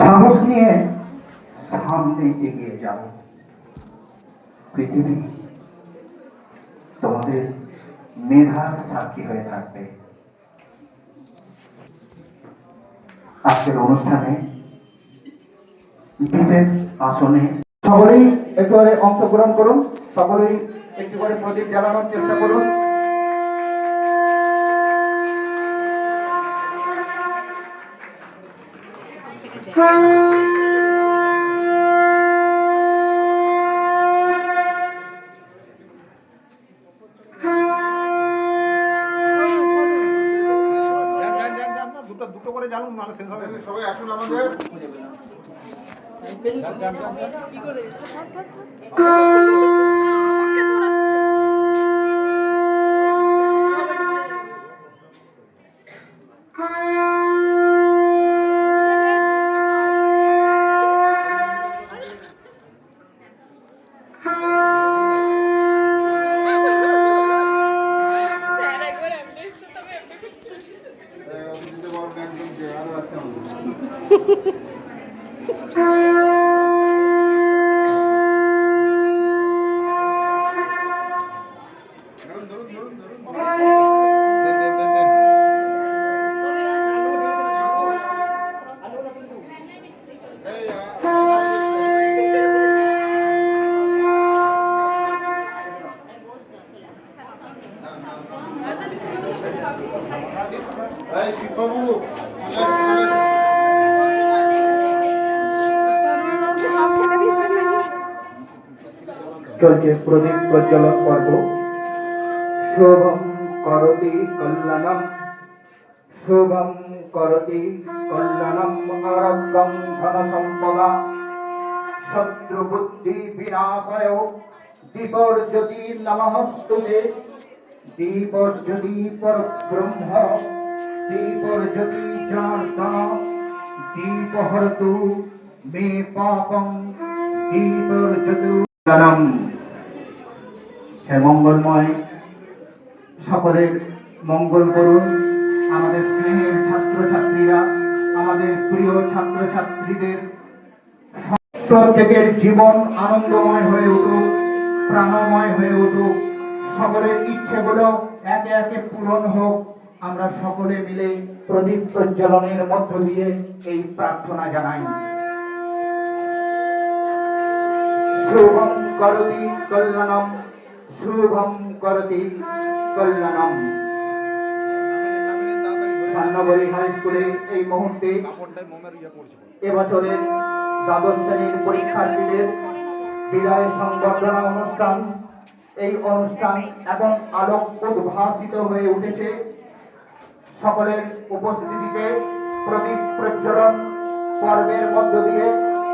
সাহস নিয়ে সামনে এগিয়ে যাও। পৃথিবী তোমাদের মেধার সাক্ষী হয়ে থাকবে। আজকের অনুষ্ঠানে বিশেষ আসনে সকলেই একটুবারে অংশগ্রহণ করুন, সকলেই একটু করে প্রদীপ জ্বালানোর চেষ্টা করুন। দুটো করে জানুন নাহলে শেষ হবে সবাই আসুন আমাদের Vai, Chico, vamos. চলছে প্রদীপ প্রজ্বলন পর্ব। শুভম করতি কল্যাণম, শুভম করতি কল্যাণম আরোগ্যম ধন সম্পদা শত্রু বুদ্ধি বিনাশায় দীপর্জ্যোতি পর ব্রহ্ম দীপর্জ্যোতি জনার্দন দীপহরতু মে পাপং জানাম। হে মঙ্গলময়, সকলের মঙ্গল করুন। আমাদের স্নেহের ছাত্রছাত্রীরা, আমাদের প্রিয় ছাত্রছাত্রীদের প্রত্যেকের জীবন আনন্দময় হয়ে উঠুক, প্রাণময় হয়ে উঠুক। সকলের ইচ্ছেগুলো একে একে পূরণ হোক। আমরা সকলে মিলে প্রদীপ প্রজ্বলনের মধ্য দিয়ে এই প্রার্থনা জানাই। শুভম করতি কল্যাণম। শুভম করতি কল্যাণম। সান্নগরী হাই স্কুলে এই মুহূর্তে এবছরের দ্বাদশ শ্রেণির পরীক্ষার্থীদের বিদায় সংবর্ধনা অনুষ্ঠান এই অনুষ্ঠান এখন আলোক উদ্ভাসিত হয়ে উঠেছে সকলের উপস্থিতিতে প্রদীপ প্রজ্বলন পর্বের মধ্য দিয়ে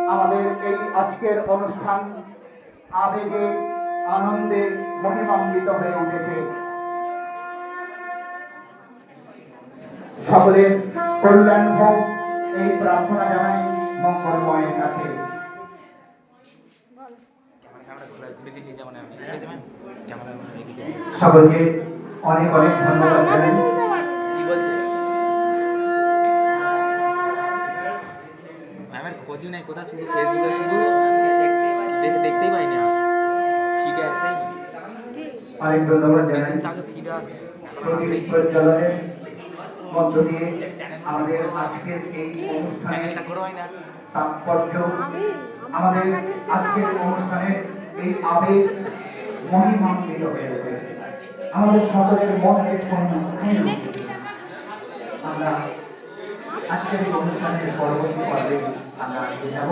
আমাদের এই আজকের অনুষ্ঠান আবেগে আনন্দে মহিমান্বিত হয়ে উঠেছে। সকলের কল্যাণ হোক, এই প্রার্থনা জানাই মঙ্গলময়ের কাছে। সকলকে অনেক অনেক ধন্যবাদ জানাই। নাই কোথাও শুধু ফেসবুকে শুধু দেখতেই পাইনি অনেক ধন্যবাদ জানাই প্রজ্বলনের মধ্য দিয়ে আমাদের আজকের এই অনুষ্ঠানের তাৎপর্য আমাদের আজকের অনুষ্ঠানের এই আবেগ মহিমান্বিত হয়ে আমাদের সকলের আমরা আজকের এই অনুষ্ঠানের পরবর্তী পর্বে আমরা এগিয়ে যাব।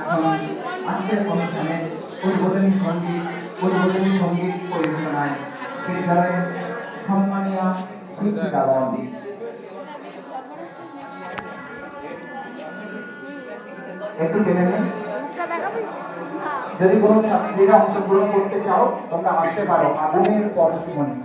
এখন আজকের অনুষ্ঠানের উদ্বোধনী সংগীত উদ্বোধনী সংগীত পরিবেশনায় বিদ্যালয়ের সম্মানীয় শিক্ষিকাগণ একটু জেনে নিন। যদি কোনো ছাত্রীরা অংশগ্রহণ করতে চাও, তোমরা আসতে পারো, আগুনের পরশমণি।